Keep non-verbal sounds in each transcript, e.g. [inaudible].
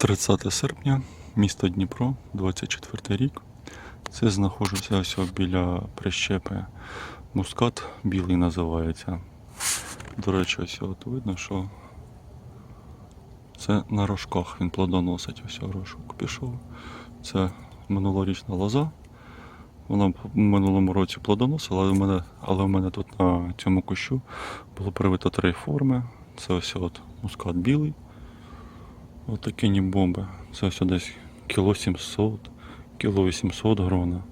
30 серпня, місто Дніпро, 24 рік. Це знаходжуся ось біля прищепи мускат, білий називається. До речі, ось от видно, що це на рожках він плодоносить. Ось рожок пішов. Це минулорічна лоза. Вона в минулому році плодоносила, але в мене, але в мене тут на цьому кущу було привито три форми. Це ось от мускат білий. Отакі бомби. Це ось десь кіло 700, кіло 800 грона.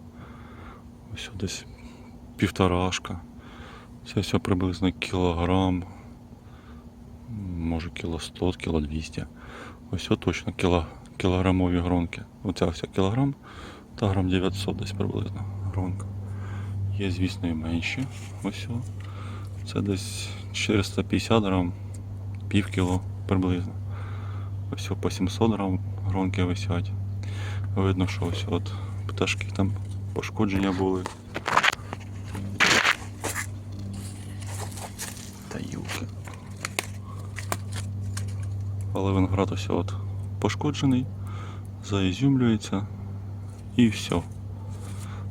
Ось десь півторашка. Це все приблизно кілограм. Може кіло 100, кіло 200. Ось точно кіло, кілограмові гронки. Оця вся кілограм та грам 900 десь приблизно гронка. Є, звісно, і менші. Ось. Це десь 450 грам, пів кіло приблизно. Ось по 700 грам гронки висять. Видно, що ось от пташки там пошкодження були. Та юки. Але виноград ось от пошкоджений, заізюмлюється і все.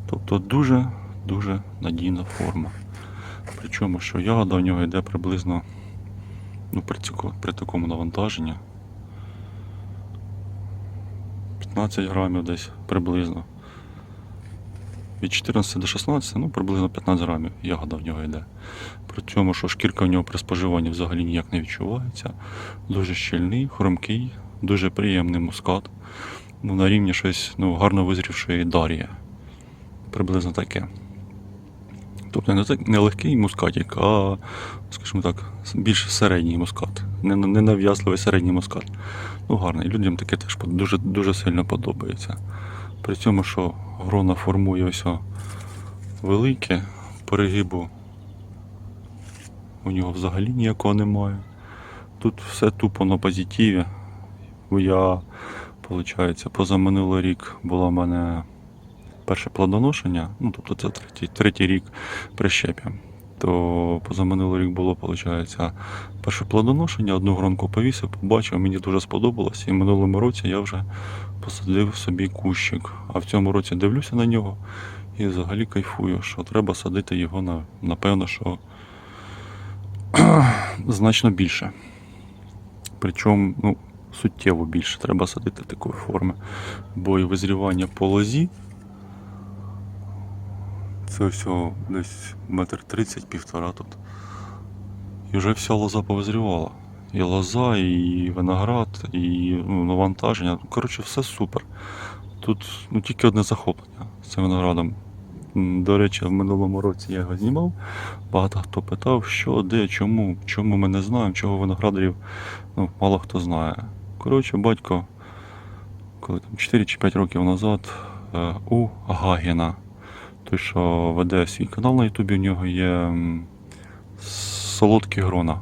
Тобто дуже-дуже надійна форма. Причому, що ягода у нього йде приблизно ну, при, ціко- при такому навантаженні 15 грамів десь приблизно. Від 14 до 16, ну приблизно 15 грамів ягода в нього йде. При цьому, що шкірка в нього при споживанні взагалі ніяк не відчувається. Дуже щільний, хрумкий, дуже приємний мускат. Ну, на рівні щось ну, гарно визрівшої дарія. Приблизно таке. Тобто не, не легкий мускатик, а, скажімо так, більш середній мускат. Не, не нав'язливий середній мускат. Ну, гарний. Людям таке теж дуже, дуже сильно подобається. При цьому, що грона формує ось велике, перегибу у нього взагалі ніякого немає. Тут все тупо на позитиві. Я, виходить, позаминулий рік було в мене перше плодоношення, ну тобто це третій, третій рік прищепі. То позаминулий рік було, виходить, перше плодоношення, одну гронку повісив, побачив, мені дуже сподобалось. І в минулому році я вже посадив собі кущик. А в цьому році дивлюся на нього і взагалі кайфую, що треба садити його на, напевно, що [clears throat] значно більше. Причому, ну, суттєво більше треба садити такої форми. Бо і визрівання по лозі це все десь метр тридцять, півтора тут. І вже вся лоза повизрівала. І лоза, і виноград, і ну, навантаження. Коротше, все супер. Тут ну, тільки одне захоплення з цим виноградом. До речі, в минулому році я його знімав. Багато хто питав, що, де, чому, чому ми не знаємо, чого виноградарів ну, мало хто знає. Коротше, батько, коли там 4 чи 5 років назад е, у Гагіна, той, що веде свій канал на Ютубі, у нього є солодкі грона.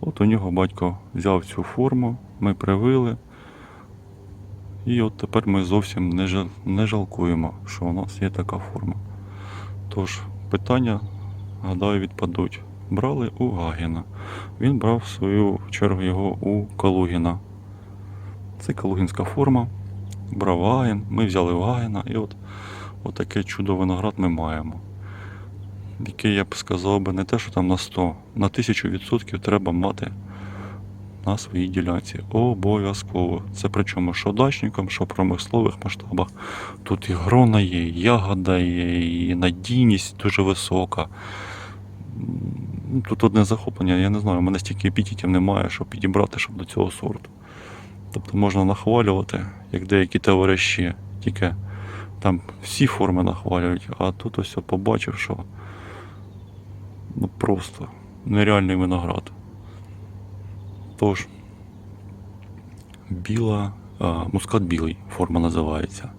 От у нього батько взяв цю форму, ми привили. І от тепер ми зовсім не, жал- не жалкуємо, що у нас є така форма. Тож, питання, гадаю, відпадуть. Брали у Гагіна. Він брав в свою чергу його у Калугіна. Це калугінська форма. Брав Гагін, ми взяли у Гагіна, і от, от таке чудо виноград ми маємо. Яке я б сказав би не те, що там на 100, на 1000% треба мати на своїй ділянці. Обов'язково. Це причому що дачникам, що в промислових масштабах. Тут і грона є, і ягода є, і надійність дуже висока. Тут одне захоплення, я не знаю, у мене стільки епітетів немає, щоб підібрати, щоб до цього сорту. Тобто можна нахвалювати, як деякі товариші, тільки там всі форми нахвалюють, а тут ось я побачив, що ну просто нереальний виноград. Тож, біла, а, мускат білий форма називається.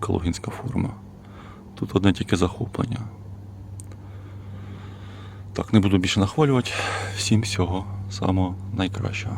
Калугінська форма. Тут одне тільки захоплення. Так, не буду більше нахвалювати. Всім всього самого найкращого.